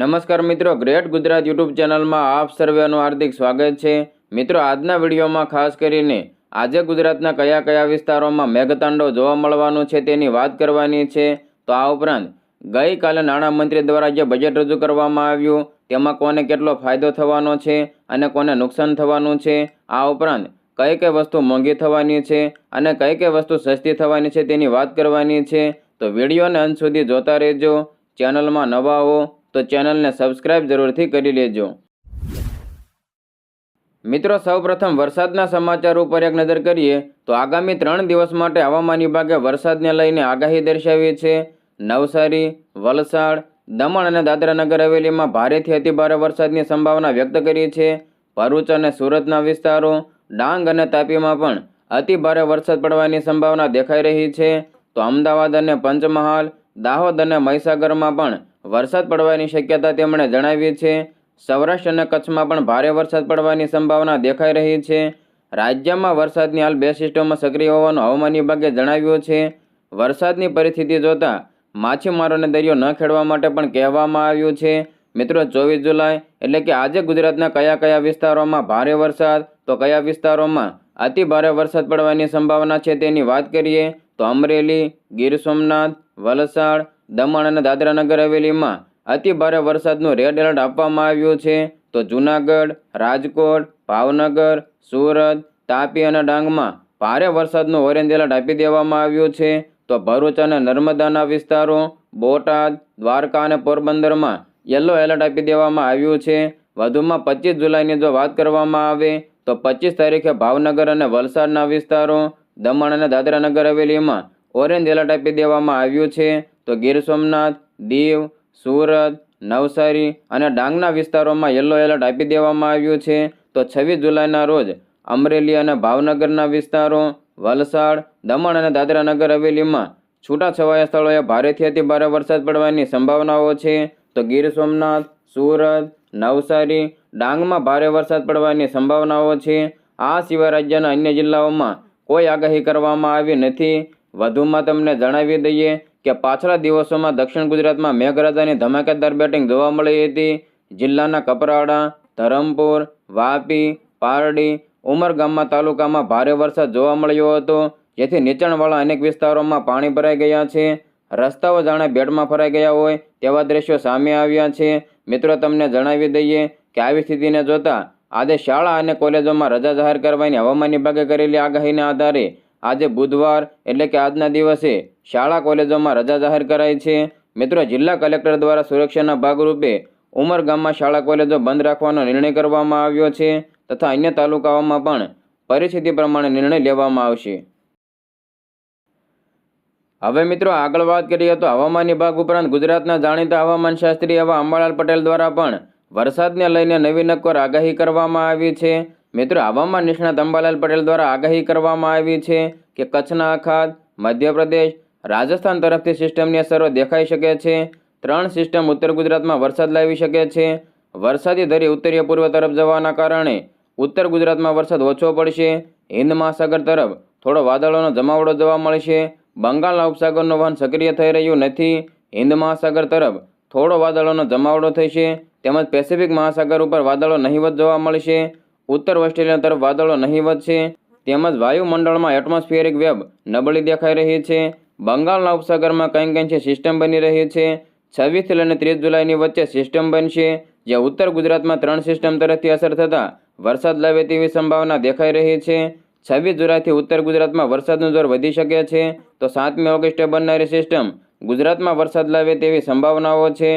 નમસ્કાર મિત્રો, great Gujarat YouTube ચેનલમાં આપ સર્વેનું હાર્દિક સ્વાગત છે. મિત્રો, આજના વિડીયોમાં ખાસ કરીને આજે ગુજરાતના કયા કયા વિસ્તારોમાં મેઘતાંડવ જોવા મળવાનું છે તેની વાત કરવાની છે. તો આ ઉપરાંત ગઈકાલે નાણામંત્રી દ્વારા જે બજેટ રજૂ કરવામાં આવ્યું, તેમાં કોને કેટલો ફાયદો થવાનો છે અને કોને નુકસાન થવાનું છે. આ ઉપરાંત કઈ કઈ વસ્તુ મોંઘી થવાની છે અને કઈ કઈ વસ્તુ સસ્તી થવાની છે તેની વાત કરવાની છે. તો વિડીયોને અંત સુધી જોતા રહેજો. ચેનલમાં નવા હો તો ચેનલને સબસ્ક્રાઇબ જરૂરથી કરી લેજો. મિત્રો, સૌપ્રથમ વરસાદના સમાચાર ઉપર એક નજર કરીએ, તો આગામી ત્રણ દિવસ માટે હવામાન વિભાગે વરસાદને લઈને આગાહી દર્શાવી છે. નવસારી, વલસાડ, દમણ અને દાદરા નગર હવેલીમાં ભારેથી અતિભારે વરસાદની સંભાવના વ્યક્ત કરી છે. ભરૂચ અને સુરતના વિસ્તારો, ડાંગ અને તાપીમાં પણ અતિભારે વરસાદ પડવાની સંભાવના દેખાઈ રહી છે. તો અમદાવાદ અને પંચમહાલ, દાહોદ અને મહીસાગરમાં પણ વરસાદ પડવાની શક્યતા તેમણે જણાવી છે. સૌરાષ્ટ્ર અને કચ્છમાં પણ ભારે વરસાદ પડવાની સંભાવના દેખાઈ રહી છે. રાજ્યમાં વરસાદની હાલ બે સિસ્ટમો સક્રિય હોવાનું હવામાન વિભાગે જણાવ્યું છે. વરસાદની પરિસ્થિતિ જોતાં માછીમારોને દરિયો ન ખેડવા માટે પણ કહેવામાં આવ્યું છે. મિત્રો, ચોવીસ જુલાઈ એટલે કે આજે ગુજરાતના કયા કયા વિસ્તારોમાં ભારે વરસાદ, તો કયા વિસ્તારોમાં અતિ ભારે વરસાદ પડવાની સંભાવના છે તેની વાત કરીએ તો અમરેલી, ગીર સોમનાથ, વલસાડ દમણ અને દાદરા નગર હવેલીમાં અતિ ભારે વરસાદનું રેડ એલર્ટ આપવામાં આવ્યું છે. તો જૂનાગઢ, રાજકોટ, ભાવનગર, સુરત, તાપી અને ડાંગમાં ભારે વરસાદનું ઓરેન્જ એલર્ટ આપી દેવામાં આવ્યું છે. તો ભરૂચ અને નર્મદાના વિસ્તારો, બોટાદ, દ્વારકા અને પોરબંદરમાં યલો એલર્ટ આપી દેવામાં આવ્યું છે. વધુમાં પચીસ જુલાઈની જો વાત કરવામાં આવે, તો પચીસ તારીખે ભાવનગર અને વલસાડના વિસ્તારો, દમણ અને દાદરા નગર હવેલીમાં ઓરેન્જ એલર્ટ આપી દેવામાં આવ્યું છે. તો ગીર સોમનાથ, દીવ, સુરત, નવસારી અને ડાંગના વિસ્તારોમાં યલો એલર્ટ આપી દેવામાં આવ્યું છે. તો છવ્વીસ જુલાઈના રોજ અમરેલી અને ભાવનગરના વિસ્તારો, વલસાડ, દમણ અને દાદરા નગર હવેલીમાં છૂટાછવાયા સ્થળોએ ભારેથી અતિ ભારે વરસાદ પડવાની સંભાવનાઓ છે. તો ગીર સોમનાથ, સુરત, નવસારી ડાંગમાં ભારે વરસાદ પડવાની સંભાવનાઓ છે. આ સિવાય રાજ્યના અન્ય જિલ્લાઓમાં કોઈ આગાહી કરવામાં આવી નથી. વધુમાં તમને જણાવી દઈએ કે પાછલા દિવસોમાં દક્ષિણ ગુજરાતમાં મેઘરાજાની ધમાકેદાર બેટિંગ જોવા મળી હતી. જિલ્લાના કપરાડા, ધરમપુર, વાપી, પારડી ઉમરગામમાં તાલુકામાં ભારે વરસાદ જોવા મળ્યો હતો, જેથી નીચાણવાળા અનેક વિસ્તારોમાં પાણી ભરાઈ ગયા છે. રસ્તાઓ જાણે બેડમાં ફરાઈ ગયા હોય તેવા દ્રશ્યો સામે આવ્યા છે. મિત્રો, તમને જણાવી દઈએ કે આવી સ્થિતિને જોતા આજે શાળા અને કોલેજોમાં રજા જાહેર કરવાની હવામાન વિભાગે કરેલી આગાહીના આધારે આજે બુધવાર એટલે કે આજના દિવસે શાળા કોલેજોમાં રજા જાહેર કરાઈ છે. મિત્રો, જિલ્લા કલેક્ટર દ્વારા સુરક્ષાના ભાગરૂપે ઉમરગામમાં શાળા કોલેજો બંધ રાખવાનો નિર્ણય કરવામાં આવ્યો છે તથા અન્ય તાલુકાઓમાં પણ પરિસ્થિતિ પ્રમાણે નિર્ણય લેવામાં આવશે. હવે મિત્રો, આગળ વાત કરીએ તો હવામાન વિભાગ ઉપરાંત ગુજરાતના જાણીતા હવામાન શાસ્ત્રી એવા અંબાલાલ પટેલ દ્વારા પણ વરસાદને લઈને નવી નક્કર આગાહી કરવામાં આવી છે. મિત્રો, હવામાન નિષ્ણાત અંબાલાલ પટેલ દ્વારા આગાહી કરવામાં આવી છે કે કચ્છના અખાત મધ્યપ્રદેશ, રાજસ્થાન તરફથી સિસ્ટમની અસરો દેખાઈ શકે છે. ત્રણ સિસ્ટમ ઉત્તર ગુજરાતમાં વરસાદ લાવી શકે છે. વરસાદી ધરી ઉત્તરીય પૂર્વ તરફ જવાના કારણે ઉત્તર ગુજરાતમાં વરસાદ ઓછો પડશે. હિન્દ મહાસાગર તરફ થોડો વાદળોનો જમાવડો જોવા મળશે. બંગાળના ઉપસાગરનું વહન સક્રિય થઈ રહ્યું નથી. હિન્દ મહાસાગર તરફ થોડો વાદળોનો જમાવડો થશે. તેમજ પેસિફિક મહાસાગર ઉપર વાદળો નહીવત જોવા મળશે. ઉત્તર ઓસ્ટ્રેલિયા તરફ વાદળો નહીવત છે તેમજ વાયુમંડળમાં એટમોસ્ફિયરિક વેબ નબળી દેખાઈ રહી છે. બંગાળના ઉપસાગરમાં કંઈ કંઈ સિસ્ટમ બની રહી છે. છવ્વીસથી લઈને ત્રીસ જુલાઈની વચ્ચે સિસ્ટમ બનશે, જે ઉત્તર ગુજરાતમાં ત્રણ સિસ્ટમ તરફથી અસર થતાં વરસાદ લાવે તેવી સંભાવના દેખાઈ રહી છે. છવ્વીસ જુલાઈથી ઉત્તર ગુજરાતમાં વરસાદનું જોર વધી શકે છે. તો સાતમી ઓગસ્ટે બનનારી સિસ્ટમ ગુજરાતમાં વરસાદ લાવે તેવી સંભાવનાઓ છે.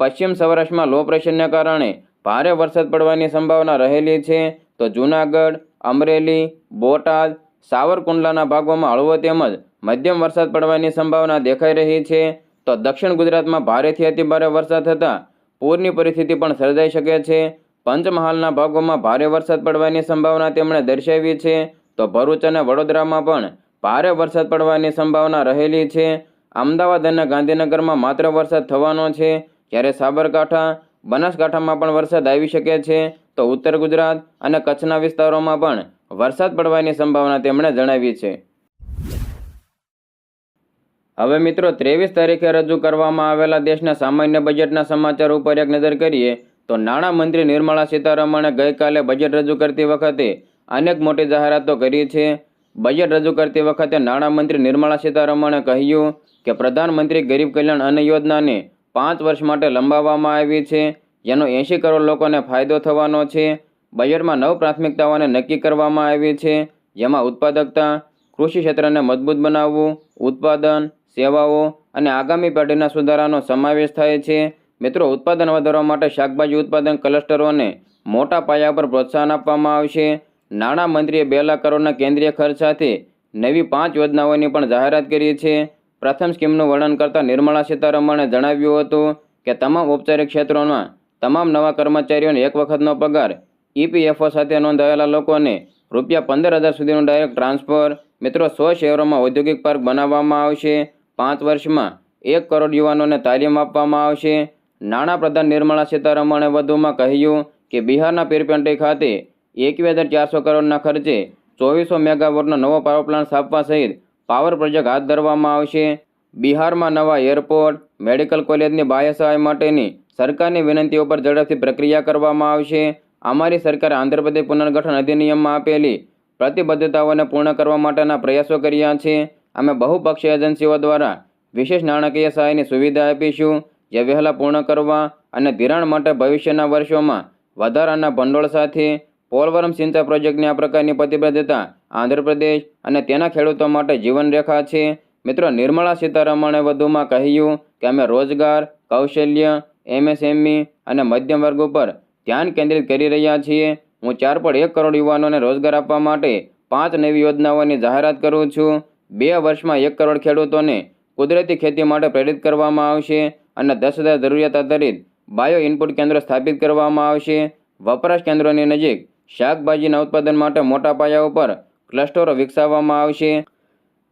પશ્ચિમ સૌરાષ્ટ્રમાં લો પ્રેશરને કારણે ભારે વરસાદ પડવાની સંભાવના રહેલી છે. તો જૂનાગઢ, અમરેલી, બોટાદ, સાવરકુંડલાના ભાગોમાં હળવો તેમજ મધ્યમ વરસાદ પડવાની સંભાવના દેખાઈ રહી છે. તો દક્ષિણ ગુજરાતમાં ભારેથી અતિભારે વરસાદ થતાં પૂરની પરિસ્થિતિ પણ સર્જાઈ શકે છે. પંચમહાલના ભાગોમાં ભારે વરસાદ પડવાની સંભાવના તેમણે દર્શાવી છે. તો ભરૂચ અને વડોદરામાં પણ ભારે વરસાદ પડવાની સંભાવના રહેલી છે. અમદાવાદ અને ગાંધીનગરમાં માત્ર વરસાદ થવાનો છે. જ્યારે સાબરકાંઠા બનાસકાંઠામાં પણ વરસાદ આવી શકે છે, તો ઉત્તર ગુજરાત અને કચ્છના વિસ્તારોમાં પણ વરસાદ પડવાની સંભાવના તેમણે જણાવી છે. હવે મિત્રો, ત્રેવીસ તારીખે રજૂ કરવામાં આવેલા દેશના સામાન્ય બજેટના સમાચાર ઉપર એક નજર કરીએ, તો નાણામંત્રી નિર્મલા સીતારમણે ગઈકાલે બજેટ રજૂ કરતી વખતે અનેક મોટી જાહેરાતો કરી છે. બજેટ રજૂ કરતી વખતે નાણામંત્રી નિર્મલા સીતારમણે કહ્યું કે, પ્રધાનમંત્રી ગરીબ કલ્યાણ અન્ન યોજનાને પાંચ વર્ષ માટે લંબાવવામાં આવી છે. જેનો એંશી કરોડ લોકોને ફાયદો થવાનો છે. બજેટમાં નવ પ્રાથમિકતાઓને નક્કી કરવામાં આવી છે. જેમાં ઉત્પાદકતા, કૃષિ ક્ષેત્રને મજબૂત બનાવવું, ઉત્પાદન, સેવાઓ અને આગામી પેઢીના સુધારાનો સમાવેશ થાય છે. મિત્રો, ઉત્પાદન વધારવા માટે શાકભાજી ઉત્પાદન ક્લસ્ટરોને મોટા પાયા પર પ્રોત્સાહન આપવામાં આવશે. નાણામંત્રીએ બે લાખ કરોડના કેન્દ્રીય ખર્ચ સાથે નવી પાંચ યોજનાઓની પણ જાહેરાત કરી છે. પ્રથમ સ્કીમનું વર્ણન કરતા નિર્મલા સીતારમણે જણાવ્યું હતું કે તમામ ઔપચારિક ક્ષેત્રોમાં તમામ નવા કર્મચારીઓને એક વખતનો પગાર ઈપીએફઓ સાથે નોંધાયેલા લોકોને રૂપિયા પંદર હજાર સુધીનું ડાયરેક્ટ ટ્રાન્સફર, મિત્રો સો શહેરોમાં ઔદ્યોગિક પાર્ક બનાવવામાં આવશે, પાંચ વર્ષમાં એક કરોડ યુવાનોને તાલીમ આપવામાં આવશે. નાણાપ્રધાન નિર્મલા સીતારમણે વધુમાં કહ્યું કે બિહારના પીરપેન્ટી ખાતે એકવી હજાર ચારસો કરોડના ખર્ચે ચોવીસો મેગાવોટનો નવો પાવર પ્લાન્ટ સ્થાપવા સહિત પાવર પ્રોજેક્ટ હાથ ધરવામાં આવશે. બિહારમાં નવા એરપોર્ટ, મેડિકલ કોલેજની બાહ્ય સહાય માટેની સરકારની વિનંતીઓ પર ઝડપથી પ્રક્રિયા કરવામાં આવશે. અમારી સરકારે આંધ્રપ્રદેશ પુનર્ગઠન અધિનિયમમાં આપેલી પ્રતિબદ્ધતાઓને પૂર્ણ કરવા માટેના પ્રયાસો કર્યા છે. અમે બહુપક્ષીય એજન્સીઓ દ્વારા વિશેષ નાણાકીય સહાયની સુવિધા આપીશું, જે વહેલા પૂર્ણ કરવા અને ધિરાણ માટે ભવિષ્યના વર્ષોમાં વધારાના ભંડોળ સાથે પોલવરમ સિંચાઈ પ્રોજેક્ટની આ પ્રકારની પ્રતિબદ્ધતા આંધ્રપ્રદેશ અને તેના ખેડૂતો માટે જીવનરેખા છે. મિત્રો નિર્મલા સીતારમણે વધુમાં કહ્યું કે અમે રોજગાર, કૌશલ્ય, એમએસએમઈ અને મધ્યમ વર્ગ ઉપર ધ્યાન કેન્દ્રિત કરી રહ્યા છીએ. હું ચાર પર એક કરોડ યુવાનોને રોજગાર આપવા માટે પાંચ નવી યોજનાઓની જાહેરાત કરું છું. બે વર્ષમાં એક કરોડ ખેડૂતોને કુદરતી ખેતી માટે પ્રેરિત કરવામાં આવશે અને દસ હજાર જરૂરિયાત આધારિત બાયો ઇનપુટ કેન્દ્રો સ્થાપિત કરવામાં આવશે. વપરાશ કેન્દ્રોની નજીક શાકભાજીના ઉત્પાદન માટે મોટા પાયા ઉપર ક્લસ્ટરો વિકસાવવામાં આવશે.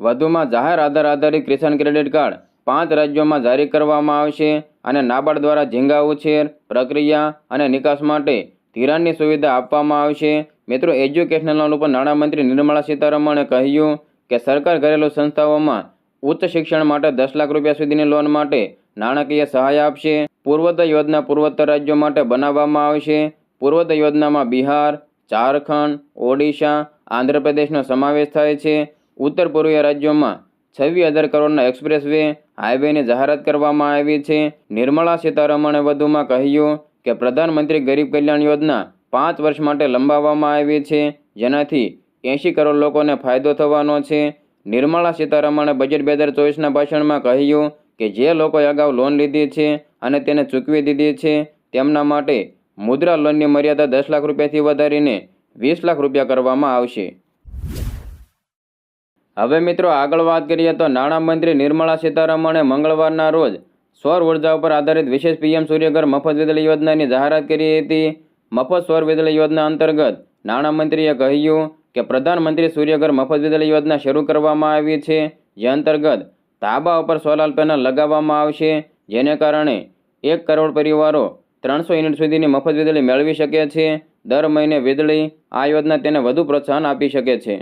વધુમાં જાહેર આધાર આધારિત કિસાન ક્રેડિટ કાર્ડ પાંચ રાજ્યોમાં જારી કરવામાં આવશે અને નાબાર્ડ દ્વારા ઝીંગા ઉછેર, પ્રક્રિયા અને નિકાસ માટે ધિરાણની સુવિધા આપવામાં આવશે. મિત્રો એજ્યુકેશનલ લોન ઉપર નાણામંત્રી નિર્મલા સીતારમણે કહ્યું કે સરકાર ઘરેલું સંસ્થાઓમાં ઉચ્ચ શિક્ષણ માટે દસ લાખ રૂપિયા સુધીની લોન માટે નાણાકીય સહાય આપશે. પૂર્વોદય યોજના પૂર્વોત્તર રાજ્યો માટે બનાવવામાં આવશે. પૂર્વોદય યોજનામાં બિહાર, ઝારખંડ, ઓડિશા આંધ્રપ્રદેશનો સમાવેશ થાય છે. ઉત્તર પૂર્વીય રાજ્યોમાં છવ્વીસ હજાર કરોડના એક્સપ્રેસ વે હાઈવેની જાહેરાત કરવામાં આવી છે. નિર્મલા સીતારમણે વધુમાં કહ્યું કે પ્રધાનમંત્રી ગરીબ કલ્યાણ યોજના પાંચ વર્ષ માટે લંબાવવામાં આવી છે. જેનાથી એંશી કરોડ લોકોને ફાયદો થવાનો છે. નિર્મલા સીતારમણે બજેટ બે હજાર ચોવીસના ભાષણમાં કહ્યું કે જે લોકોએ અગાઉ લોન લીધી છે અને તેને ચૂકવી દીધી છે, તેમના માટે મુદ્રા લોનની મર્યાદા દસ લાખ રૂપિયાથી વધારીને વીસ લાખ રૂપિયા કરવામાં આવશે. હવે મિત્રો આગળ વાત કરીએ તો નાણામંત્રી નિર્મલા સીતારમણે મંગળવારના રોજ સૌર ઊર્જા ઉપર આધારિત વિશેષ પીએમ સૂર્યઘર મફત વીજળી યોજનાની જાહેરાત કરી હતી. મફત સૌર વીજળી યોજના અંતર્ગત નાણામંત્રીએ કહ્યું કે પ્રધાનમંત્રી સૂર્યઘર મફત વીજળી યોજના શરૂ કરવામાં આવી છે, જે અંતર્ગત ધાબા ઉપર સોલાર પેનલ લગાવવામાં આવશે, જેને કારણે એક કરોડ પરિવારો ત્રણસો યુનિટ સુધીની મફત વીજળી મેળવી શકે છે. દર મહિને વીજળી આ યોજના તેને વધુ પ્રોત્સાહન આપી શકે છે.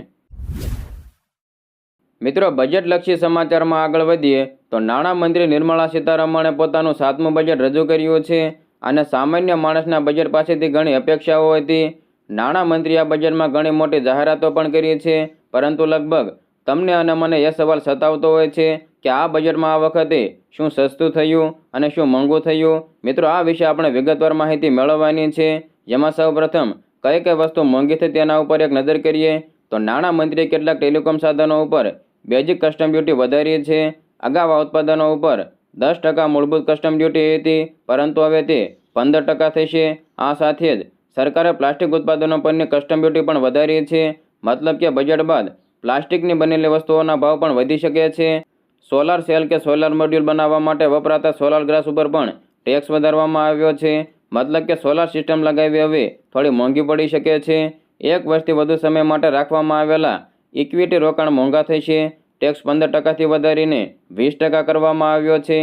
મિત્રો, બજેટલક્ષી સમાચારમાં આગળ વધીએ તો નાણામંત્રી નિર્મલા સીતારમણે પોતાનું સાતમું બજેટ રજૂ કર્યું છે અને સામાન્ય માણસના બજેટ પાસેથી ઘણી અપેક્ષાઓ હતી. નાણામંત્રીએ આ બજેટમાં ઘણી મોટી જાહેરાતો પણ કરી છે, પરંતુ લગભગ તમને અને મને એ સવાલ સતાવતો હોય છે કે આ બજેટમાં આ વખતે શું સસ્તું થયું અને શું મોંઘું થયું. મિત્રો, આ વિશે આપણે વિગતવાર માહિતી મેળવવાની છે. જેમાં સૌપ્રથમ, કઈ કઈ વસ્તુ મોંઘી થઈ તેના ઉપર એક નજર કરીએ, તો નાણામંત્રીએ કેટલાક ટેલિકોમ સાધનો ઉપર બેઝિક કસ્ટમ ડ્યુટી વધારી છે અગાઉ ઉત્પાદનો ઉપર દસ ટકા મૂળભૂત કસ્ટમ ડ્યુટી હતી, પરંતુ હવે તે પંદર ટકા થશે. આ સાથે જ સરકારે પ્લાસ્ટિક ઉત્પાદનો પરની કસ્ટમ ડ્યુટી પણ વધારી છે મતલબ કે બજેટ બાદ પ્લાસ્ટિકની બનેલી વસ્તુઓના ભાવ પણ વધી શકે છે. સોલાર સેલ કે સોલાર મોડ્યુલ બનાવવા માટે વપરાતા સોલાર ગ્લાસ ઉપર પણ ટેક્સ વધારવામાં આવ્યો છે. મતલબ કે સોલાર સિસ્ટમ લગાવી હવે થોડી મોંઘી પડી શકે છે. એક વર્ષથી વધુ સમય માટે રાખવામાં આવેલા ઇક્વિટી રોકાણ મોંઘા થઈ છે. ટેક્સ પંદર ટકાથી વધારીને વીસ ટકા કરવામાં આવ્યો છે.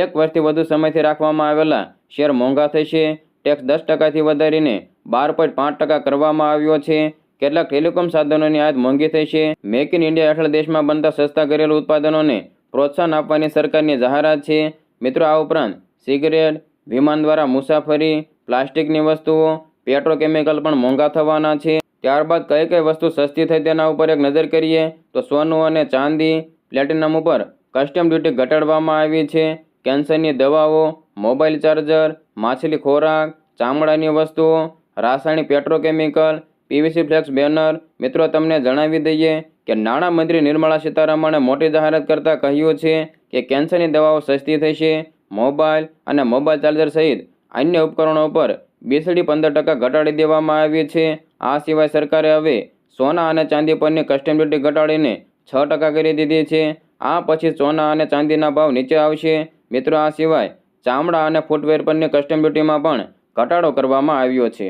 એક વર્ષથી વધુ સમયથી રાખવામાં આવેલા શેર મોંઘા થશે ટેક્સ દસ ટકાથી વધારીને બાર પોઈન્ટ પાંચ ટકા કરવામાં આવ્યો છે. કેટલાક ટેલિકોમ સાધનોની આયાત મોંઘી થશે મેક ઇન ઇન્ડિયા હેઠળ દેશમાં બનતા સસ્તા ઘરેલું ઉત્પાદનોને પ્રોત્સાહન આપવાની સરકારની જાહેરાત છે. મિત્રો, આ ઉપરાંત સિગરેટ વિમાન દ્વારા મુસાફરી, પ્લાસ્ટિકની વસ્તુઓ, પેટ્રોકેમિકલ પણ મોંઘા થવાના છે. ત્યારબાદ કઈ કઈ વસ્તુ સસ્તી થઈ તેના ઉપર એક નજર કરીએ, તો સોનું અને ચાંદી, પ્લેટિનમ ઉપર કસ્ટમ ડ્યુટી ઘટાડવામાં આવી છે. કેન્સરની દવાઓ, મોબાઈલ ચાર્જર, માછલી ખોરાક, ચામડાની વસ્તુઓ, રાસાયણિક પેટ્રોકેમિકલ, પીવીસી ફ્લેક્સ બેનર. મિત્રો, તમને જણાવી દઈએ કે નાણાં મંત્રી નિર્મલા સીતારામણે મોટી જાહેરાત કરતાં કહ્યું છે કે કેન્સરની દવાઓ સસ્તી થશે. મોબાઈલ અને મોબાઈલ ચાર્જર સહિત અન્ય ઉપકરણો પર બેસડી પંદર ટકા ઘટાડી દેવામાં આવી છે. આ સિવાય સરકારે હવે સોના અને ચાંદી પરની કસ્ટમ ડ્યુટી ઘટાડીને છ ટકા કરી દીધી છે. આ પછી સોના અને ચાંદીના ભાવ નીચે આવશે. મિત્રો, આ સિવાય ચામડા અને ફૂટવેર પરની કસ્ટમ ડ્યુટીમાં પણ ઘટાડો કરવામાં આવ્યો છે.